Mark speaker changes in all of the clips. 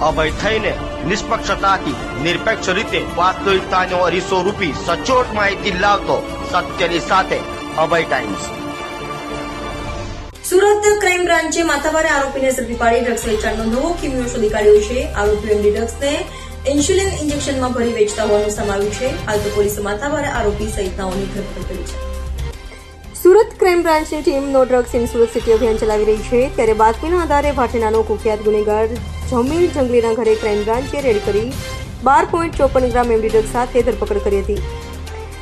Speaker 1: અભય થઈને નિષ્પક્ષતાથી, નિરપેક્ષ રીતે વાસ્તવિકતાનો અરીસો રૂપી સચોટ માહિતી લાવતો સત્યની સાથે અભય ટાઈમ્સ
Speaker 2: સુરત ક્રાઇમ બ્રાન્ચે માથાભારે આરોપીને ઝડપી પાડી ડ્રગ્સ વેચાણનો નવો કિમિયો શોધી કાઢ્યો છે. આરોપી એમડી ડ્રગ્સને ઇન્સ્યુલિન ઇન્જેક્શનમાં ભરી વેચતા હોવાનું સમાવ્યું છે. હાલ તો પોલીસે માથાભારે આરોપી સહિતનાઓની ધરપકડ કરી છે. સુરત ક્રાઇમ બ્રાન્ચની ટીમ નો ડ્રગ્સ ઇન સુરત સિટી અભિયાન ચલાવી રહી છે. ત્યારે બાતમીના આધારે ભાટેનાનો કુખ્યાત ગુનેગાર જમીલ જંગલીના ઘરે ક્રાઇમ બ્રાન્ચે રેડ કરી બાર પોઈન્ટ ચોપન ગ્રામ એમડી ડ્રગ્સ સાથે ધરપકડ કરી હતી.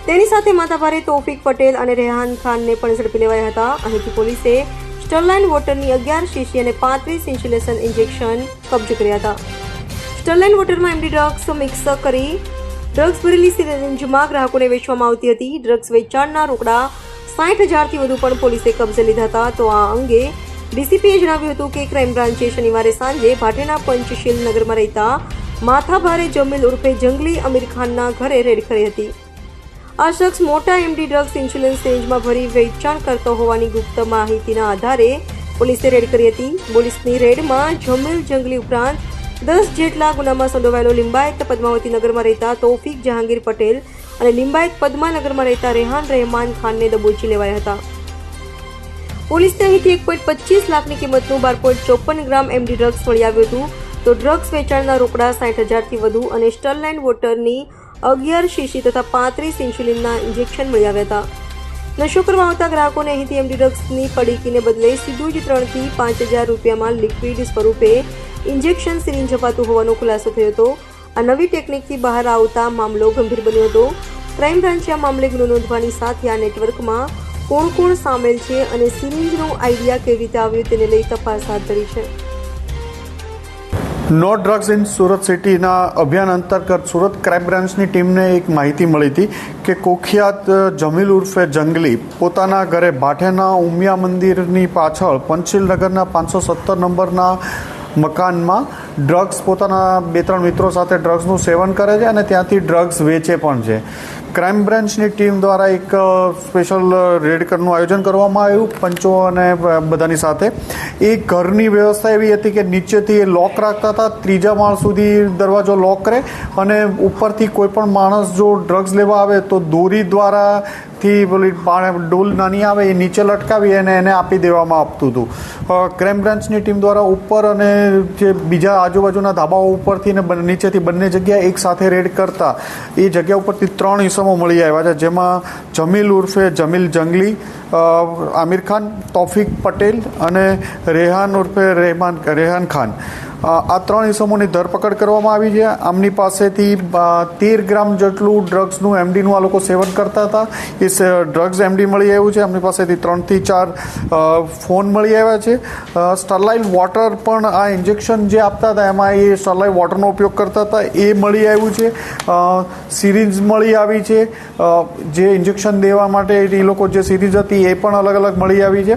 Speaker 2: તેની સાથે માતાભારે તોફિક પટેલ અને રેહાન ખાનને પણ ઝડપી લેવાયા હતા. અહીંથી પોલીસે સ્ટરલાઇન વોટરની અગિયાર શીશી અને પાંત્રીસ ઇન્સ્યુલેશન ઇન્જેક્શન કબજે કર્યા હતા. સ્ટરલાઇન વોટરમાં એમડી ડ્રગ્સ મિક્સ કરી ડ્રગ્સ ભરેલી સિરિંજમાં ગ્રાહકોને વેચવામાં આવતી હતી. ડ્રગ્સ વેચાણના રોકડા સાઠ હજારથી વધુ પણ પોલીસે કબજે લીધા હતા. તો આ અંગે ડીસીપીએ જણાવ્યું હતું કે ક્રાઇમ બ્રાન્ચે શનિવારે સાંજે ભાટેના પંચશીલ નગરમાં રહેતા માથાભારે જમીલ ઉર્ફે જંગલી અમીર ખાનના ઘરે રેડ કરી હતી. આ શખ્સ મોટા એમડી ડ્રગ્સ ઇન્સ્યુરન્સ રેન્જમાં ભરી વેચાણ કરતો હોવાની ગુપ્ત માહિતીના આધારે પોલીસે રેડ કરી હતી. પોલીસની રેડમાં જમીલ જંગલી ઉપરાંત દસ જેટલા ગુનામાં સંડોવાયેલો લિંબાયત પદ્માવતી નગરમાં રહેતા તૌફિક જહાંગીર પટેલ અને લિંબાયત પદ્માનગરમાં રહેતા રેહાન રહેમાન ખાનને દબોચી લેવાયા હતા. પોલીસને અહીંથી એક પોઈન્ટ પચીસ લાખની કિંમતનું બાર પોઈન્ટ ચોપન ગ્રામ એમડી ડ્રગ્સ મળી આવ્યું હતું. તો ડ્રગ્સ વેચાણના રોકડા સાઠ હજારથી વધુ અને સ્ટરલાઇન વોટરની અગિયાર શીશી તથા પાંત્રીસ ઇન્સ્યુલિનના ઇન્જેક્શન મળી આવ્યા હતા. નશો કરવા આવતા ગ્રાહકોને અહીંથી એમડી ડ્રગ્સની પડીકીને બદલે સીધું જ ત્રણથી પાંચ હજાર રૂપિયામાં લિક્વિડ સ્વરૂપે ઇન્જેક્શન સિરિંજ અપાતું હોવાનો ખુલાસો થયો હતો. આ નવી ટેકનિકથી બહાર આવતા મામલો ગંભીર બન્યો હતો. ક્રાઇમ બ્રાન્ચે આ મામલે ગુનો નોંધવાની સાથે આ નેટવર્કમાં કોણ કોણ સામેલ છે અને સિરિંજનો આઈડિયા કેવી રીતે આવ્યો તેને લઈ તપાસ હાથ ધરી છે.
Speaker 3: નો ડ્રગ્સ ઇન સુરત સિટીના અભિયાન અંતર્ગત સુરત ક્રાઇમ બ્રાન્ચની ટીમને એક માહિતી મળી હતી કે કુખ્યાત જમીલ ઉર્ફે જંગલી પોતાના ઘરે ભાઠેના ઉમિયા મંદિરની પાછળ પંચીલનગરના પાંચસો સત્તર નંબરના મકાનમાં ડ્રગ્સ પોતાના બે ત્રણ મિત્રો સાથે ડ્રગ્સનું સેવન કરે છે અને ત્યાંથી ડ્રગ્સ વેચે પણ છે. ક્રાઇમ બ્રાન્ચની ટીમ દ્વારા એક સ્પેશિયલ રેડ કરનું આયોજન કરવામાં આવ્યું, પંચો અને બધાની સાથે. એ ઘરની વ્યવસ્થા એવી હતી કે નીચેથી એ લોક રાખતા હતા, ત્રીજા માળ સુધી દરવાજો લોક કરે અને ઉપરથી કોઈ પણ માણસ જો ડ્રગ્સ લેવા આવે તો દોરી દ્વારા થી પેલી ડોલ નાની આવે એ નીચે લટકાવી અને એને આપી દેવામાં આપતું હતું. ક્રાઇમ બ્રાન્ચની ટીમ દ્વારા ઉપર અને જે બીજા આજુબાજુના ધાબાઓ ઉપરથી નીચેથી બંને જગ્યાએ એક સાથે રેડ કરતા એ જગ્યા ઉપરથી ત્રણ ઇસમો મળી આવ્યા છે, જેમાં જમીલ ઉર્ફે જમીલ જંગલી આમિર ખાન, તોફિક પટેલ અને રેહાન ઉર્ફે રહેમાન, રેહાન ખાન. આ ત્રણ ઇસમોની ધરપકડ કરવામાં આવી છે. આમની પાસેથી તેર ગ્રામ જેટલું ડ્રગ્સનું એમડીનું આ લોકો સેવન કરતા હતા. એ ડ્રગ્સ એમડી મળી આવ્યું છે. એમની પાસેથી ત્રણથી ચાર ફોન મળી આવ્યા છે. સ્ટરલાઇલ વોટર પણ આ ઇન્જેક્શન જે આપતા હતા, એમાં એ સ્ટરલાઇલ વોટરનો ઉપયોગ કરતા હતા, એ મળી આવ્યું છે. સિરીઝ મળી આવી છે. જે ઇન્જેક્શન દેવા માટે એ લોકો જે સિરીઝ હતી એ પણ અલગ અલગ મળી આવી છે.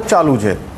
Speaker 3: ચાલુ છે.